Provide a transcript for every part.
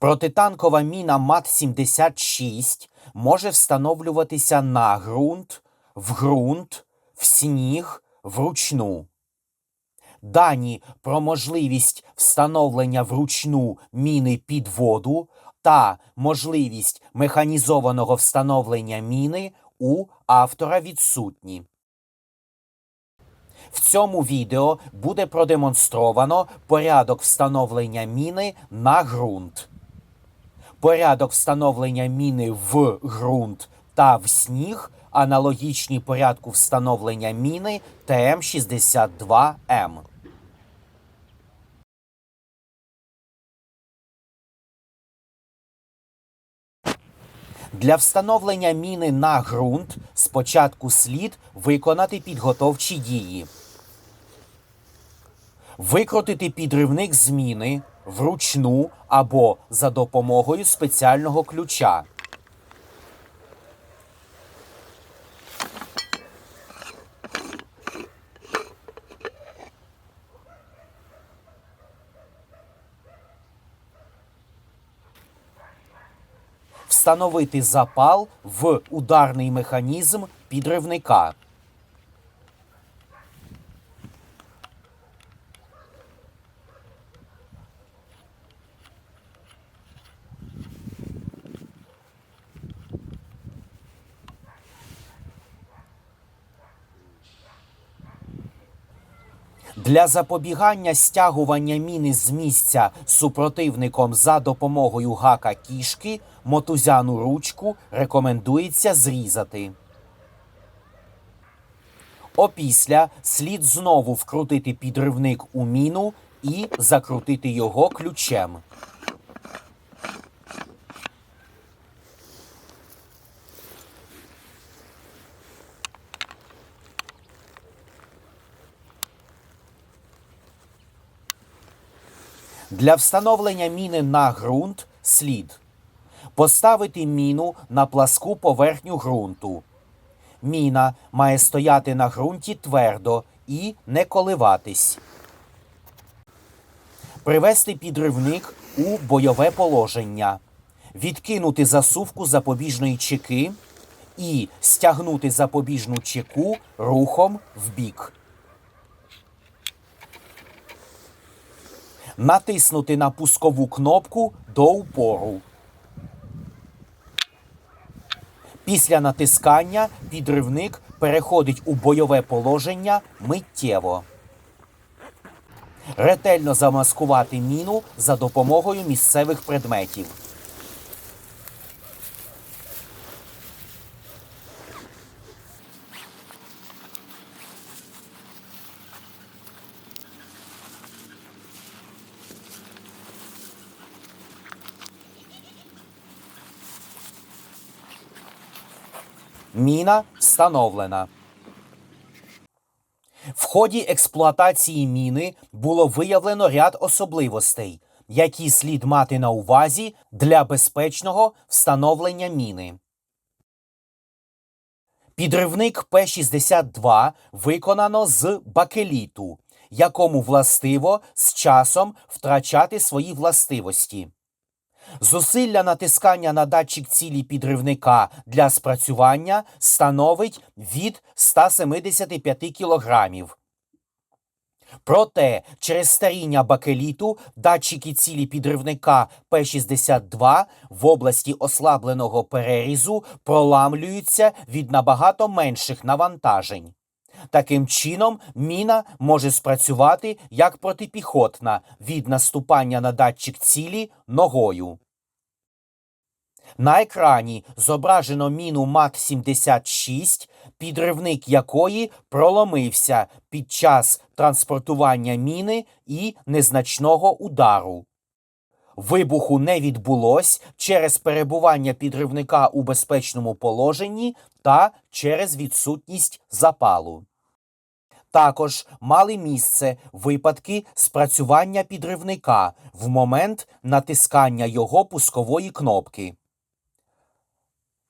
Протитанкова міна МАТ-76 може встановлюватися на ґрунт, в ґрунт, в сніг, вручну. Дані про можливість встановлення вручну міни під воду та можливість механізованого встановлення міни у автора відсутні. В цьому відео буде продемонстровано порядок встановлення міни на ґрунт. Порядок встановлення міни в ґрунт та в сніг аналогічні порядку встановлення міни ТМ-62М. Для встановлення міни на ґрунт спочатку слід виконати підготовчі дії. Викрутити підривник зміни вручну або за допомогою спеціального ключа. Встановити запал в ударний механізм підривника. Для запобігання стягування міни з місця супротивником за допомогою гака кішки мотузяну ручку рекомендується зрізати. Опісля слід знову вкрутити підривник у міну і закрутити його ключем. Для встановлення міни на ґрунт слід поставити міну на пласку поверхню ґрунту. Міна має стояти на ґрунті твердо і не коливатись. Привести підривник у бойове положення. Відкинути засувку запобіжної чеки і стягнути запобіжну чеку рухом вбік. Натиснути на пускову кнопку до упору. Після натискання підривник переходить у бойове положення миттєво. Ретельно замаскувати міну за допомогою місцевих предметів. Міна встановлена. В ході експлуатації міни було виявлено ряд особливостей, які слід мати на увазі для безпечного встановлення міни. Підривник П-62 виконано з бакеліту, якому властиво з часом втрачати свої властивості. Зусилля натискання на датчик цілі підривника для спрацювання становить від 175 кг. Проте через старіння бакеліту датчики цілі підривника П-62 в області ослабленого перерізу проламлюються від набагато менших навантажень. Таким чином, міна може спрацювати як протипіхотна від наступання на датчик цілі ногою. На екрані зображено міну МАТ-76, підривник якої проломився під час транспортування міни і незначного удару. Вибуху не відбулось через перебування підривника у безпечному положенні та через відсутність запалу. Також мали місце випадки спрацювання підривника в момент натискання його пускової кнопки.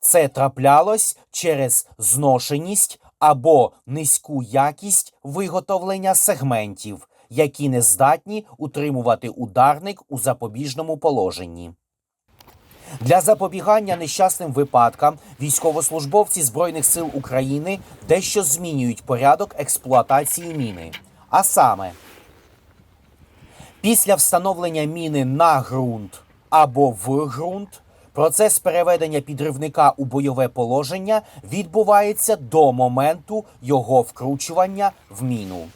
Це траплялось через зношеність або низьку якість виготовлення сегментів, які не здатні утримувати ударник у запобіжному положенні. Для запобігання нещасним випадкам військовослужбовці Збройних сил України дещо змінюють порядок експлуатації міни. А саме, після встановлення міни на ґрунт або в ґрунт процес переведення підривника у бойове положення відбувається до моменту його вкручування в міну.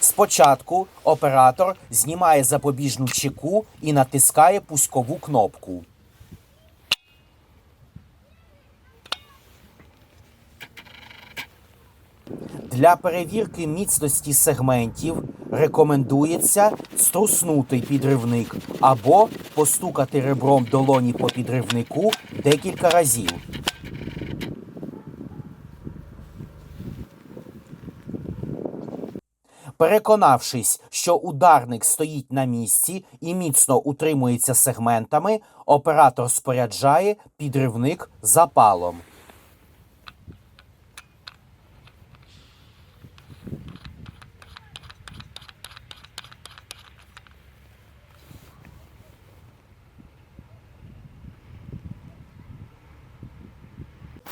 Спочатку оператор знімає запобіжну чеку і натискає пускову кнопку. Для перевірки міцності сегментів рекомендується струснути підривник або постукати ребром долоні по підривнику декілька разів. Переконавшись, що ударник стоїть на місці і міцно утримується сегментами, оператор споряджає підривник запалом.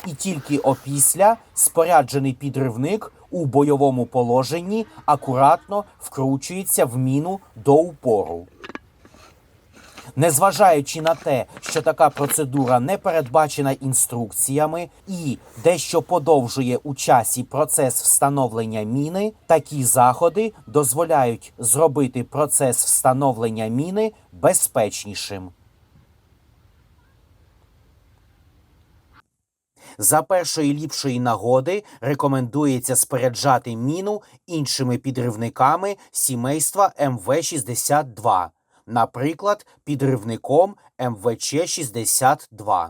І тільки опісля споряджений підривник у бойовому положенні акуратно вкручується в міну до упору. Незважаючи на те, що така процедура не передбачена інструкціями і дещо подовжує у часі процес встановлення міни, такі заходи дозволяють зробити процес встановлення міни безпечнішим. За першої ліпшої нагоди рекомендується споряджати міну іншими підривниками сімейства МВ-62, наприклад, підривником МВЧ-62.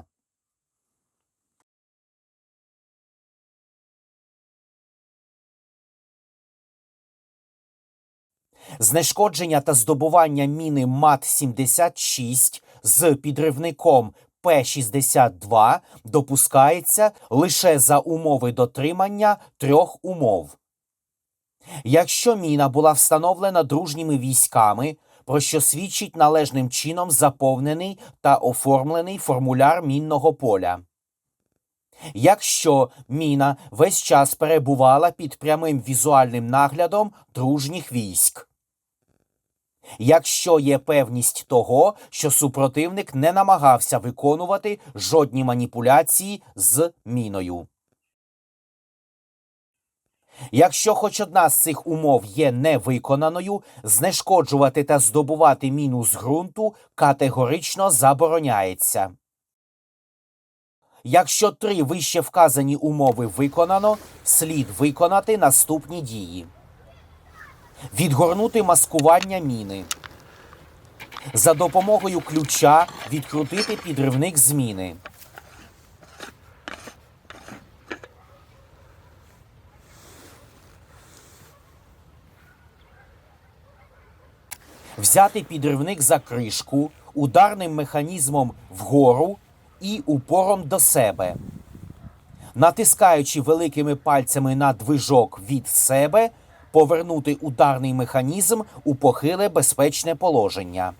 Знешкодження та здобування міни МАТ-76 з підривником П-62 допускається лише за умови дотримання трьох умов. Якщо міна була встановлена дружніми військами, про що свідчить належним чином заповнений та оформлений формуляр мінного поля. Якщо міна весь час перебувала під прямим візуальним наглядом дружніх військ. Якщо є певність того, що супротивник не намагався виконувати жодні маніпуляції з міною. Якщо хоч одна з цих умов є невиконаною, знешкоджувати та здобувати міну з ґрунту категорично забороняється. Якщо три вище вказані умови виконано, слід виконати наступні дії. Відгорнути маскування міни. За допомогою ключа відкрутити підривник з міни. Взяти підривник за кришку ударним механізмом вгору і упором до себе. Натискаючи великими пальцями на движок від себе, повернути ударний механізм у похиле безпечне положення.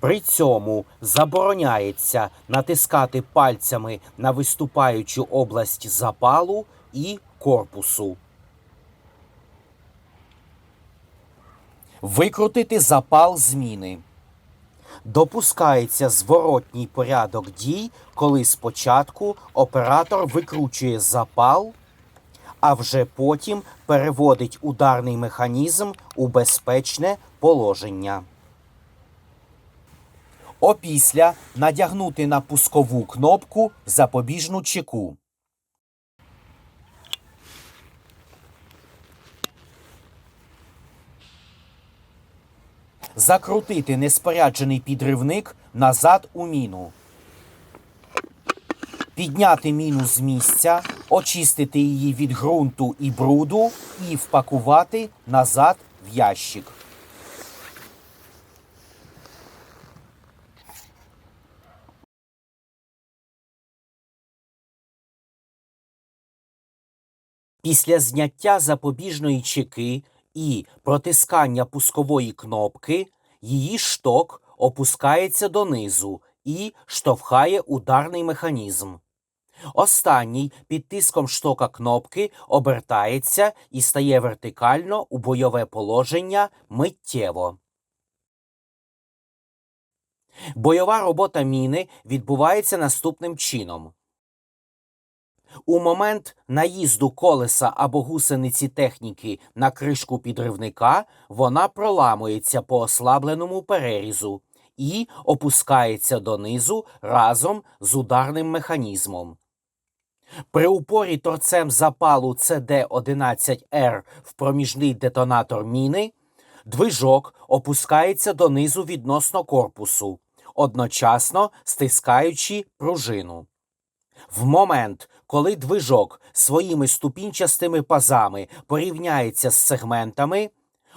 При цьому забороняється натискати пальцями на виступаючу область запалу і корпусу. Викрутити запал зміни. Допускається зворотній порядок дій, коли спочатку оператор викручує запал, а вже потім переводить ударний механізм у безпечне положення. Опісля надягнути на пускову кнопку запобіжну чеку. Закрутити неспоряджений підривник назад у міну. Підняти міну з місця, очистити її від ґрунту і бруду і впакувати назад в ящик. Після зняття запобіжної чеки і протискання пускової кнопки її шток опускається донизу і штовхає ударний механізм. Останній під тиском штока кнопки обертається і стає вертикально у бойове положення миттєво. Бойова робота міни відбувається наступним чином. У момент наїзду колеса або гусениці техніки на кришку підривника вона проламується по ослабленому перерізу і опускається донизу разом з ударним механізмом. При упорі торцем запалу CD11R в проміжний детонатор міни движок опускається донизу відносно корпусу, одночасно стискаючи пружину. В момент, коли движок своїми ступінчастими пазами порівняється з сегментами,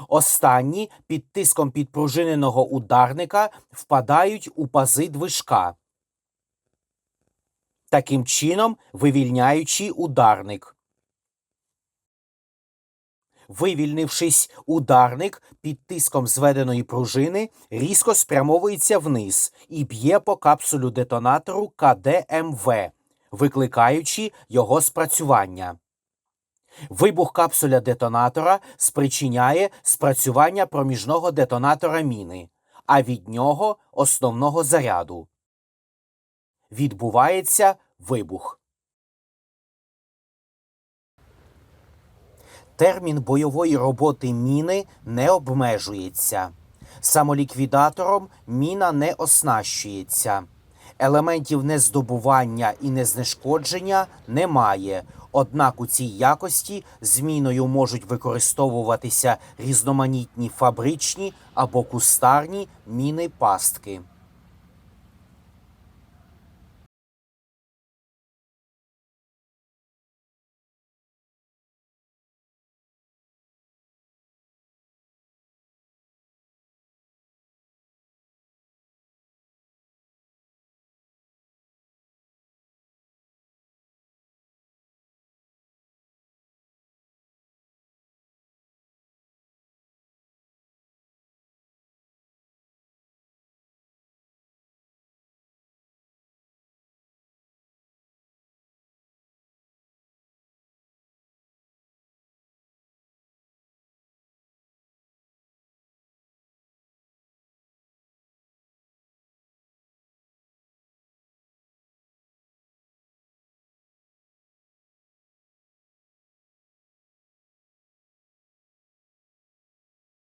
останні під тиском підпружиненого ударника впадають у пази движка, таким чином вивільняючи ударник. Вивільнившись, ударник під тиском зведеної пружини різко спрямовується вниз і б'є по капсулю детонатору КДМВ, викликаючи його спрацювання. Вибух капсуля детонатора спричиняє спрацювання проміжного детонатора міни, а від нього основного заряду. Відбувається вибух. Термін бойової роботи міни не обмежується. Самоліквідатором міна не оснащується. Елементів нездобування і незнешкодження немає. Однак у цій якості зміною можуть використовуватися різноманітні фабричні або кустарні міни пастки.